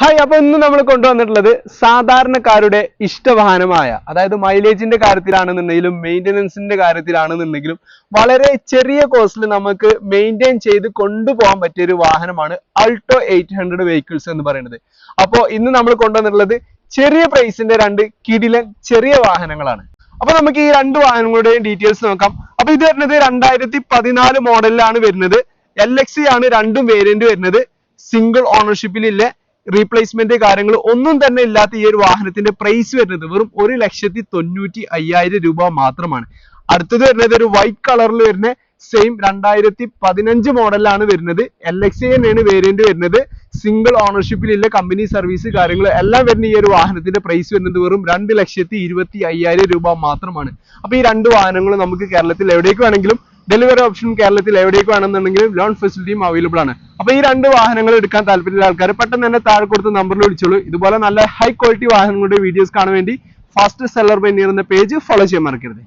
Hi അപ്പൊ ഇന്ന് നമ്മൾ കൊണ്ടുവന്നിട്ടുള്ളത് സാധാരണക്കാരുടെ ഇഷ്ടവാഹനമായ അതായത് മൈലേജിന്റെ കാര്യത്തിലാണെന്നുണ്ടെങ്കിലും മെയിന്റനൻസിന്റെ കാര്യത്തിലാണെന്നുണ്ടെങ്കിലും വളരെ ചെറിയ കോസ്റ്റിൽ നമുക്ക് മെയിന്റെയിൻ ചെയ്ത് കൊണ്ടുപോകാൻ പറ്റിയ ഒരു വാഹനമാണ് അൾട്ടോ എയ്റ്റ് ഹൺഡ്രഡ് വെഹിക്കിൾസ് എന്ന് പറയുന്നത്. അപ്പോൾ ഇന്ന് നമ്മൾ കൊണ്ടുവന്നിട്ടുള്ളത് ചെറിയ പ്രൈസിന്റെ രണ്ട് കിടിലൻ ചെറിയ വാഹനങ്ങളാണ്. അപ്പൊ നമുക്ക് ഈ രണ്ട് വാഹനങ്ങളുടെയും ഡീറ്റെയിൽസ് നോക്കാം. അപ്പൊ ഇത് വരുന്നത് രണ്ടായിരത്തി പതിനാല് മോഡലിലാണ് വരുന്നത് എൽ ആണ് രണ്ടും വേരിയന്റ് വരുന്നത്. സിംഗിൾ ഓണർഷിപ്പിലില്ല റീപ്ലേസ്മെന്റ് കാര്യങ്ങൾ ഒന്നും തന്നെ ഇല്ലാത്ത ഈ ഒരു വാഹനത്തിന്റെ പ്രൈസ് വരുന്നത് വെറും ഒരു ലക്ഷത്തി തൊണ്ണൂറ്റി അയ്യായിരം രൂപ മാത്രമാണ്. അടുത്തത് വരുന്നത് ഒരു വൈറ്റ് കളറിൽ വരുന്ന സെയിം രണ്ടായിരത്തി പതിനഞ്ച് മോഡലാണ് വരുന്നത്. എൽ എക്സ് ആണ് വേരിയന്റ് വരുന്നത്. സിംഗിൾ ഓണർഷിപ്പിലുള്ള കമ്പനി സർവീസ് കാര്യങ്ങൾ എല്ലാം വരുന്ന ഈ ഒരു വാഹനത്തിന്റെ പ്രൈസ് വരുന്നത് വെറും രണ്ട് ലക്ഷത്തി ഇരുപത്തി അയ്യായിരം രൂപ മാത്രമാണ്. അപ്പൊ ഈ രണ്ട് വാഹനങ്ങളും നമുക്ക് കേരളത്തിൽ എവിടേക്ക് വേണമെങ്കിലും ഡെലിവറി ഓപ്ഷൻ കേരളത്തിൽ എവിടേക്ക് വേണമെന്നുണ്ടെങ്കിലും ലോൺ ഫെസിലിറ്റിയും അവൈലബിൾ ആണ്. അപ്പൊ ഈ രണ്ട് വാഹനങ്ങൾ എടുക്കാൻ താല്പര്യമുള്ള ആൾക്കാർ പെട്ടെന്ന് തന്നെ താഴെ കൊടുത്ത നമ്പറിൽ വിളിച്ചോളൂ. ഇതുപോലെ നല്ല ഹൈ ക്വാളിറ്റി വാഹനങ്ങളുടെ വീഡിയോസ് കാണാൻ വേണ്ടി ഫാസ്റ്റ് സെല്ലർ ബൈ എന്ന പേജ് ഫോളോ ചെയ്യാൻ മറക്കരുത്.